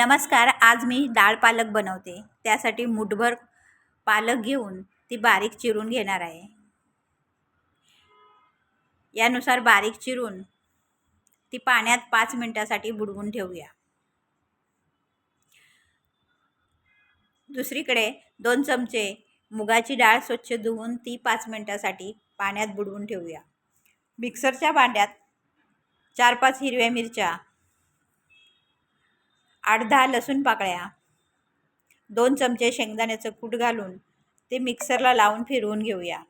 नमस्कार आज मी डाळ पालक बनवते. त्यासाठी मुठभर पालक घेऊन ती बारीक चिरून घेणार आहे. यानुसार बारीक चिरून ती पाण्यात पाच मिनटासाठी बुडवून ठेवूया. दुसरीकडे दोन चमचे मुगाची डाळ स्वच्छ धुवून ती पाच मिनटासाठी पाण्यात बुडवून ठेवूया. मिक्सरच्या भांड्यात चार पाच हिरव्या मिरच्या आठ दहा लसूण पाकळ्या दोन चमचे शेंगदाण्याचं कूट घालून ते मिक्सरला लावून फिरवून घेऊया.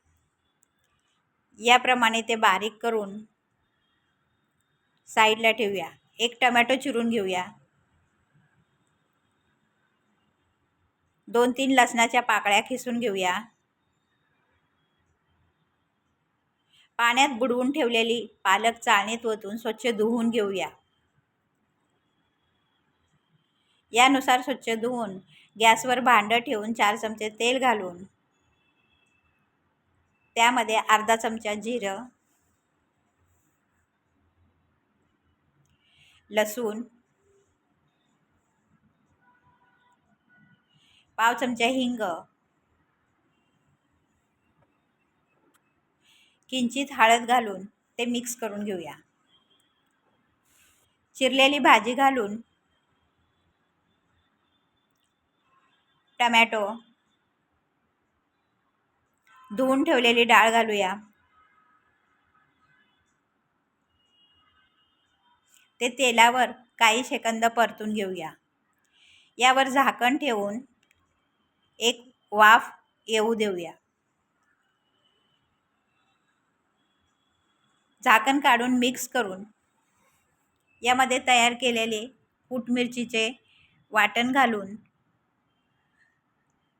याप्रमाणे ते बारीक करून साईडला ठेवूया. एक टमॅटो चिरून घेऊया. दोन तीन लसणाच्या पाकळ्या खिसून घेऊया. पाण्यात बुडवून ठेवलेली पालक चाळणीत ओतून स्वच्छ धुवून घेऊया. यानुसार स्वच्छ धुवून गॅसवर भांडं ठेवून चार चमचे तेल घालून त्यामध्ये अर्धा चमचा जिरं लसूण पाव चमचा हिंग किंचित हळद घालून ते मिक्स करून घेऊया. चिरलेली भाजी घालून टमॅटो. धुवून ठेवलेली डाळ घालूया. ते तेलावर काही सेकंद परतून घेऊया. यावर झाकण ठेवून एक वाफ येऊ देऊया. झाकण काढून मिक्स करून यामध्ये तयार केलेले कूट मिरचीचे वाटण घालून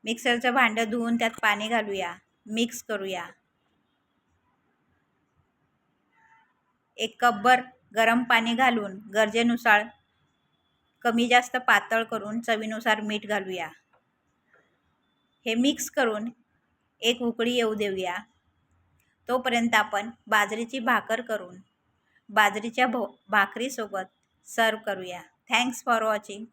मिक्सरचं भांडं धुवून त्यात पाणी घालूया. मिक्स करूया. एक कपभर गरम पाणी घालून गरजेनुसार कमी जास्त पातळ करून चवीनुसार मीठ घालूया. हे मिक्स करून एक उकळी येऊ देऊया. तोपर्यंत आपण बाजरीची भाकर करून बाजरीच्या भो भाकरीसोबत सर्व करूया. Thanks for watching